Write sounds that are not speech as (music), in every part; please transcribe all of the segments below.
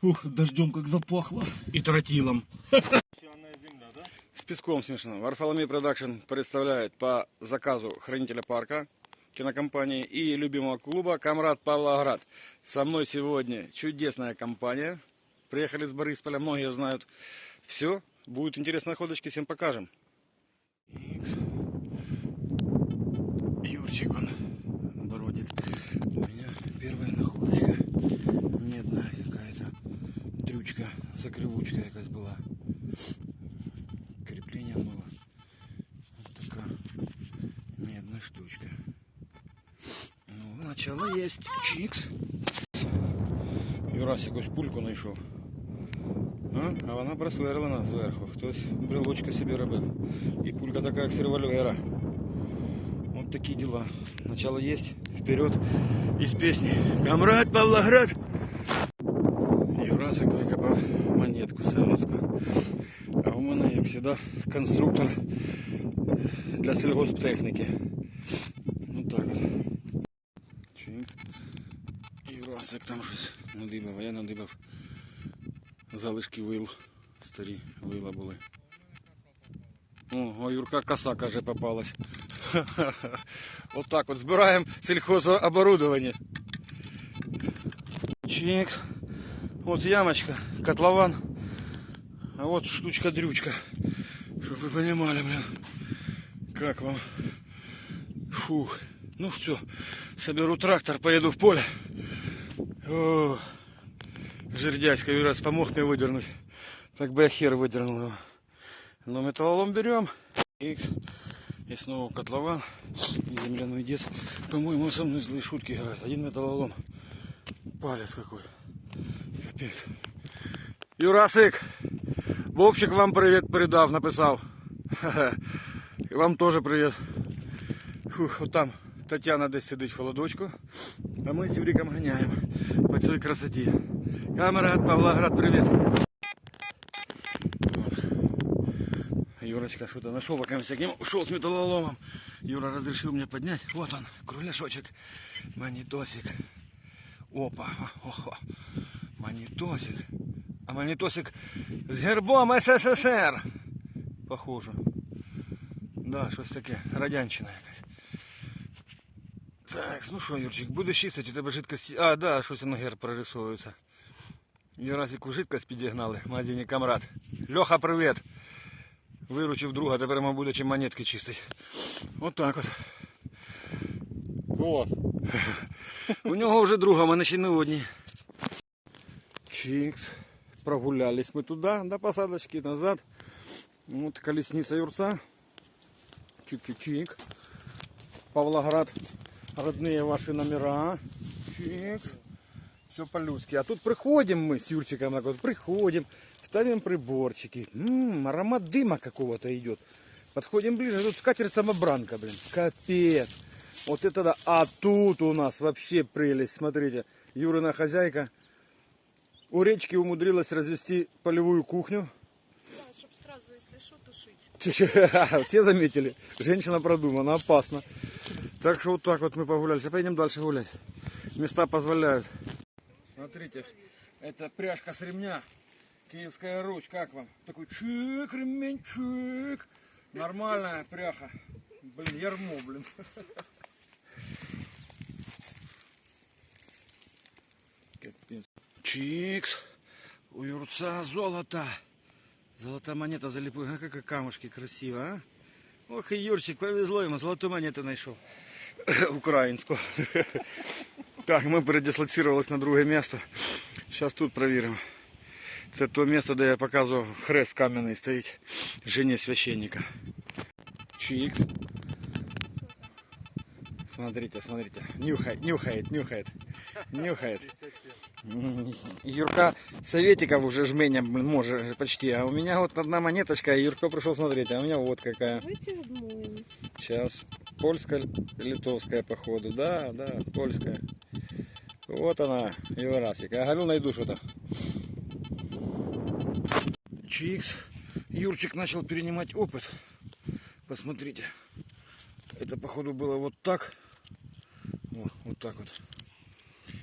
Ух, дождем как запахло. и тротилом. С песком смешано. Варфоломей Продакшн представляет по заказу хранителя парка кинокомпании и любимого клуба Камрад Павлоград. Со мной сегодня чудесная компания. Приехали с Борисполя, многие знают. Все, будет интересные находочки, всем покажем. Икс. Юрчик он бродит. У меня первая находочка. Медная дрючка, закривучка якась була. Крепление было. Вот такая медная штучка. Ну, начало есть. Чикс. Юрась якусь пульку знайшов. А, а вона просверлена зверху. Хтось брелочка собі робив. І пулька така, як з револьвера. Вот такие дела. Начало есть. Вперед. Из песни. Камрад Павлоград. Юрасик викопав монетку советську. А у мене, як завжди, конструктор для сільгосптехніки. Ну так от. Чинк. Юрасик там щось надибав, а я надибав залишки вил. Старі вила були. О, Юрка коса, каже, попалась. (laughs) Вот так вот збираємо сільхозоборудование. Чикс. Вот ямочка, котлован. А вот штучка-дрючка. Чтобы вы понимали, блин. Как вам? Фух. Ну все, соберу трактор, поеду в поле. О, жердяська раз помог мне выдернуть. Так бы я хер выдернул его. Но металлолом берем. Икс. И снова котлован. И земляной дед. По-моему, со мной злые шутки играет. Один металлолом. Палец какой. Капец. Юрасик, Вовчик вам привет передав, написав. Ха-ха. І (laughs) вам теж привіт. Фух, от там Тетяна десь сидить в холодочку, а ми з Юриком ганяємо по цій красоті. Камера от Павлоград, привіт. Юрочка что-то нашел, пока всяким ушел с металлоломом. Юра разрешил мне поднять. Вот он, кругляшочек, монитосик. Опа, ого, монитосик. А монитосик з гербом СССР. Похоже. Да, щось таке, радянщина якась. Так, ну що, Юрчик, будеш чистити, у тебе жидкость. А, да, щось на герб прорисовується. Юрасику жидкость підігнали, магазині Камрад. Льоха, привіт. Виручив друга, тепер ми буде чим монетки чистить. От так от. Класс. У нього вже друга, в мене ще не одні. Чикс. Прогулялись мы туда, до посадочки, назад. Вот колесница Юрца. Чик-чик-чик. Павлоград. Родные ваши номера. Чикс. Все по-людски. А тут приходим мы с Юрчиком, так вот, приходим, ставим приборчики. М-м, аромат дыма какого-то идет. Подходим ближе, тут скатерть самобранка, блин. Капец. Вот это да. А тут у нас вообще прелесть. Смотрите, Юрина хозяйка у речки умудрилась развести полевую кухню. Да, чтобы сразу, если что, тушить. (laughs) Все заметили. Женщина продумана, опасно. Так что вот так вот мы погулялись. А пойдем дальше гулять. Места позволяют. Смотрите, это пряжка с ремня. Киевская Русь, как вам? Такой чик, ремень, чик. Нормальная пряха. Блин, ярмо, блин. (laughs) Капец. Чикс. У Юрца золото. Золотая монета залипует. А как камушки красиво, а? Ох, и Юрчик, повезло ему, золотую монету знайшов. (laughs) Українську. (laughs) Так, ми передислоцировались на друге місце. Зараз тут перевіримо. Це то місце, де я показував хрест кам'яний стоїть. Жені священника. Чикс. Смотрите, смотрите. Нюхает, нюхает, нюхает. Нюхает. Юрка советиков уже жменя может почти. А у меня вот одна монеточка, и Юрко пришел смотреть, а у меня вот какая. Давайте обмоем. Сейчас. Польская, литовская, походу. Да, да, польская. Вот она, Юрасик. Я говорю, найду что-то. Чикс. Юрчик начал перенимать опыт. Посмотрите. Это, походу, было вот так. О, вот так вот.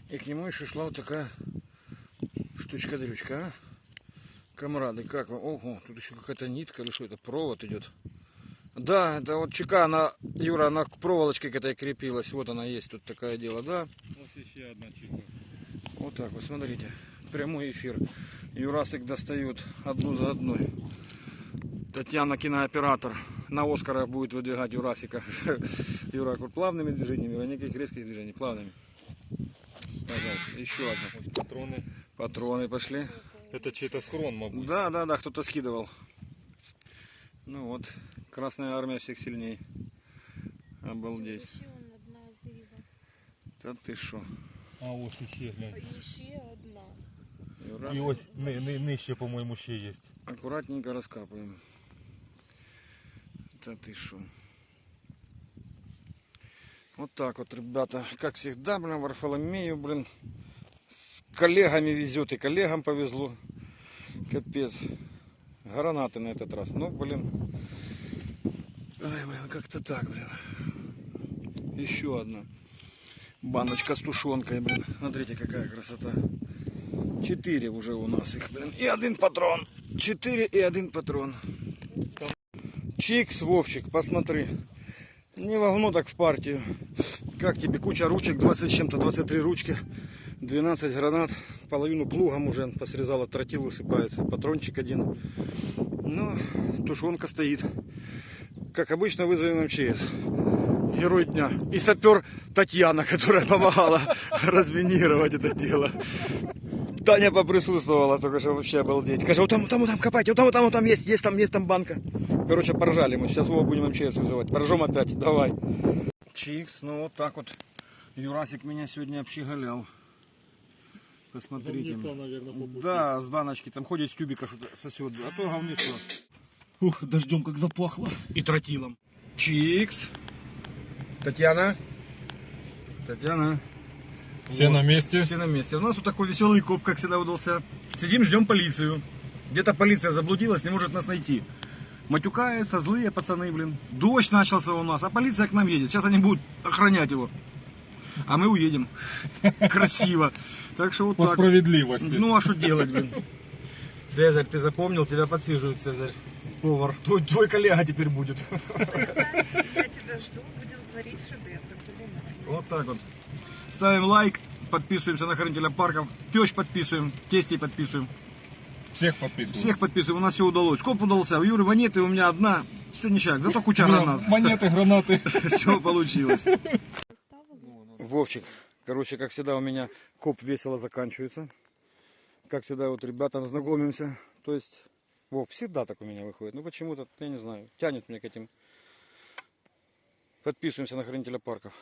И к нему еще шла вот такая штучка-дрючка, а? Камрады, как вам? Ого, тут еще какая-то нитка или что это? Провод идет. Да, это вот чека, она, Юра, она к проволочке к этой крепилась. Вот она есть, тут такое дело, да? Ось ще одна чіпа. Вот так вот, смотрите. Прямой эфир. Юрасик достает одну за одной. Татьяна кинооператор. На Оскара будет выдвигать Юрасика. (laughs) Вот плавными движениями, а никаких резких движений, плавными. Пожалуйста, еще одна. Ось патрони. Патроны пошли. Це чий-то схрон, мабуть. Да, да, да, кто-то скидывал. Ну вот, Красная Армия всех сильней. Обалдеть. Ще он одна зріва. Да ты шо. А ось ще глянь. І ще одна. І Юрасик, ось ни, ни, нижче, по-моєму, ще є. аккуратненько раскапываем. Да ты шо. Вот так вот, ребята. Как всегда, блин, Варфоломею, блин, с коллегами везет, и коллегам повезло. Капец. Гранаты на этот раз. Ну, блин. Ай, блин, как-то так, блин. Еще одна. Баночка с тушенкой, блин. Смотрите, какая красота. Четыре уже у нас их, блин. И один патрон. Четыре и один патрон. Чикс, Вовчик, посмотри. Не вогну так в партию. Как тебе? Куча ручек, 20 с чем-то, 23 ручки. 12 гранат. Половину плугом уже посрезала, тротил высыпается. Патрончик один. Ну, тушенка стоит. Как обычно, вызовем МЧС. Герой дня. И сапер Татьяна, которая помогала (laughs) разминировать это дело. Таня поприсутствовала, только что вообще обалдеть. Вот там, там, вот там копайте, там, вот там, вот там есть, есть там, есть там банка. Короче, поржали мы. Сейчас его будем МЧС вызывать. Поржем опять, давай. Чикс, ну вот так вот. Юрасик меня сегодня общеголял. Посмотрите. наверное, Да, с баночки там ходит с тюбика что-то сосет. А то говнецо. Ух, дождем как запахло. И тротилом. Чикс. Татьяна. Татьяна. Все на місці. Все на месте. У нас вот такой веселый коп, как всегда, удался. Сидим, ждем полицию. Где-то полиция заблудилась, не может нас найти. Матюкаются, злые пацаны, блин. Дождь начался у нас, а полиция к нам едет. Сейчас они будут охранять его А мы уедем. Красиво. Так что вот По так. справедливості. Ну а что делать, блин? Цезарь, ты запомнил, тебя подсиживают, Цезарь. Повар. Твой, твой коллега теперь будет. Я тебя жду, будем творить шедевры. кулинарные. Вот так вот. Ставим лайк, подписываемся на хранителя парков. Тещ подписываем, тестей подписываем. Всіх підписуємо. Всех подписываем, у нас все удалось. Коп удался, у Юры монеты, у меня одна. Все ништяк, зато куча гранат. Монети, гранати. (laughs) Все получилось. Вовчик, короче, как всегда у меня коп весело заканчивается. Как всегда вот ребятам знакомимся. То есть, Вов, всегда так у меня выходит. Ну почему-то, я не знаю, тянет меня к этим. Подписываемся на хранителя парков.